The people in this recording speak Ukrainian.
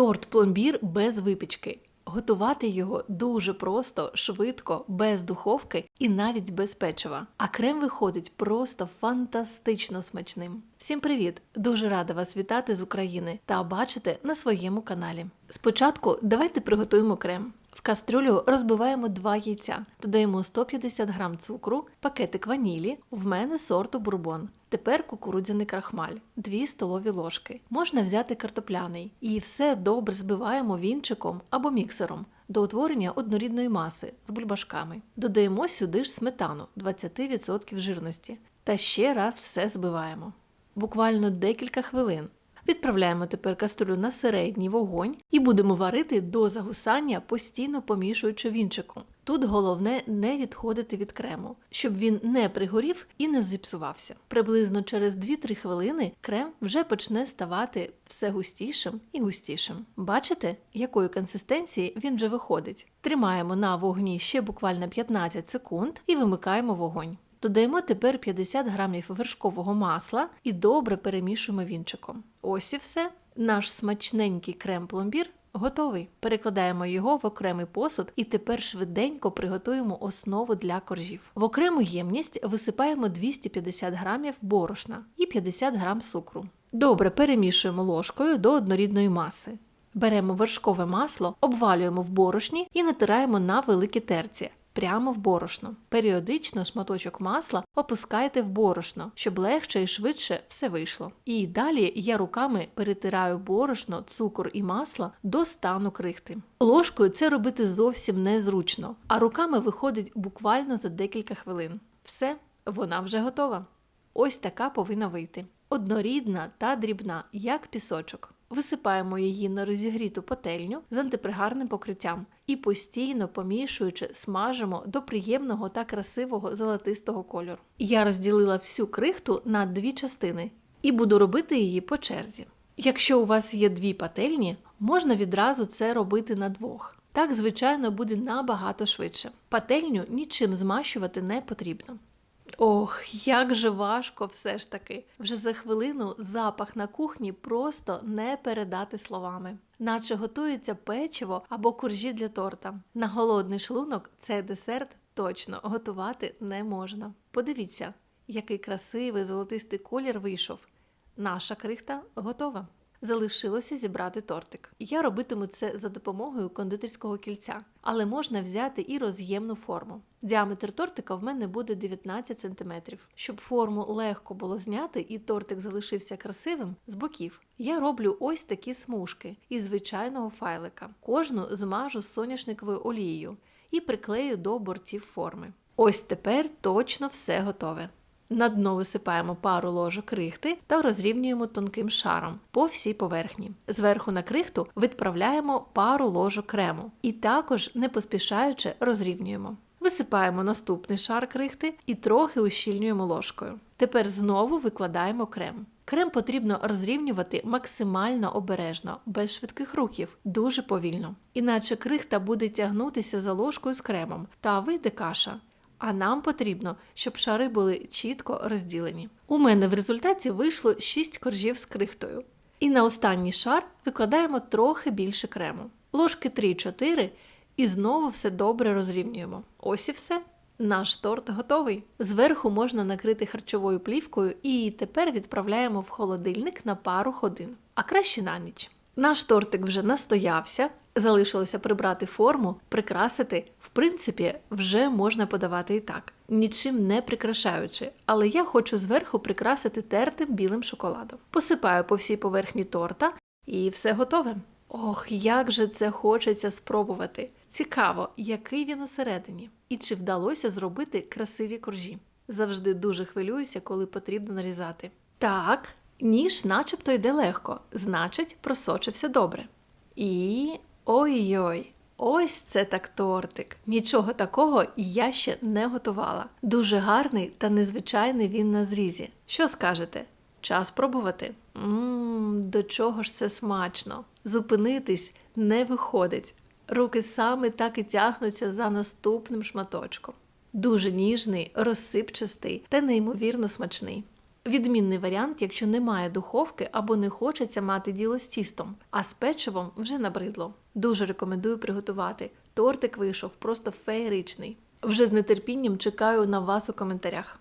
Торт пломбір без випічки. Готувати його дуже просто, швидко, без духовки і навіть без печива. А крем виходить просто фантастично смачним. Всім привіт! Дуже рада вас вітати з України та бачити на своєму каналі. Спочатку давайте приготуємо крем. В кастрюлю розбиваємо 2 яйця, додаємо 150 г цукру, пакетик ванілі, в мене сорту бурбон. Тепер кукурудзяний крахмаль, 2 столові ложки. Можна взяти картопляний і все добре збиваємо вінчиком або міксером до утворення однорідної маси з бульбашками. Додаємо сюди ж сметану 20% жирності та ще раз все збиваємо. Буквально декілька хвилин. Відправляємо тепер каструлю на середній вогонь і будемо варити до загусання, постійно помішуючи вінчиком. Тут головне не відходити від крему, щоб він не пригорів і не зіпсувався. Приблизно через 2-3 хвилини крем вже почне ставати все густішим і густішим. Бачите, якої консистенції він вже виходить. Тримаємо на вогні ще буквально 15 секунд і вимикаємо вогонь. Додаємо тепер 50 грамів вершкового масла і добре перемішуємо вінчиком. Ось і все. Наш смачненький крем-пломбір готовий. Перекладаємо його в окремий посуд і тепер швиденько приготуємо основу для коржів. В окрему ємність висипаємо 250 грамів борошна і 50 грам цукру. Добре перемішуємо ложкою до однорідної маси. Беремо вершкове масло, обвалюємо в борошні і натираємо на великі терці прямо в борошно. Періодично шматочок масла опускайте в борошно, щоб легше і швидше все вийшло. І далі я руками перетираю борошно, цукор і масло до стану крихти. Ложкою це робити зовсім незручно, а руками виходить буквально за декілька хвилин. Все, вона вже готова. Ось така повинна вийти. Однорідна та дрібна, як пісочок. Висипаємо її на розігріту пательню з антипригарним покриттям і постійно помішуючи, смажимо до приємного та красивого золотистого кольору. Я розділила всю крихту на дві частини і буду робити її по черзі. Якщо у вас є дві пательні, можна відразу це робити на двох. Так, звичайно, буде набагато швидше. Пательню нічим змащувати не потрібно. Ох, як же важко все ж таки. Вже за хвилину запах на кухні просто не передати словами. Наче готується печиво або куржі для торта. На голодний шлунок цей десерт точно готувати не можна. Подивіться, який красивий золотистий колір вийшов. Наша крихта готова. Залишилося зібрати тортик. Я робитиму це за допомогою кондитерського кільця, але можна взяти і роз'ємну форму. Діаметр тортика в мене буде 19 см. Щоб форму легко було зняти і тортик залишився красивим з боків. Я роблю ось такі смужки із звичайного файлика. Кожну змажу соняшниковою олією і приклею до бортів форми. Ось тепер точно все готове. На дно висипаємо пару ложок крихти та розрівнюємо тонким шаром по всій поверхні. Зверху на крихту відправляємо пару ложок крему і також, не поспішаючи, розрівнюємо. Висипаємо наступний шар крихти і трохи ущільнюємо ложкою. Тепер знову викладаємо крем. Крем потрібно розрівнювати максимально обережно, без швидких рухів, дуже повільно. Іначе крихта буде тягнутися за ложкою з кремом та вийде каша. А нам потрібно, щоб шари були чітко розділені. У мене в результаті вийшло 6 коржів з крихтою. І на останній шар викладаємо трохи більше крему. Ложки 3-4 і знову все добре розрівнюємо. Ось і все. Наш торт готовий. Зверху можна накрити харчовою плівкою і тепер відправляємо в холодильник на пару годин, а краще на ніч. Наш тортик вже настоявся, залишилося прибрати форму, прикрасити. В принципі, вже можна подавати і так, нічим не прикрашаючи, але я хочу зверху прикрасити тертим білим шоколадом. Посипаю по всій поверхні торта і все готове. Ох, як же це хочеться спробувати! Цікаво, який він усередині, і чи вдалося зробити красиві коржі. Завжди дуже хвилююся, коли потрібно нарізати. Так, ніж начебто йде легко, значить, просочився добре. І ой-ой, ось це так тортик. Нічого такого я ще не готувала. Дуже гарний та незвичайний він на зрізі. Що скажете? Час пробувати? Ммм, до чого ж це смачно. Зупинитись не виходить. Руки саме так і тягнуться за наступним шматочком. Дуже ніжний, розсипчастий та неймовірно смачний. Відмінний варіант, якщо немає духовки або не хочеться мати діло з тістом, а з печивом вже набридло. Дуже рекомендую приготувати. Тортик вийшов просто феєричний. Вже з нетерпінням чекаю на вас у коментарях.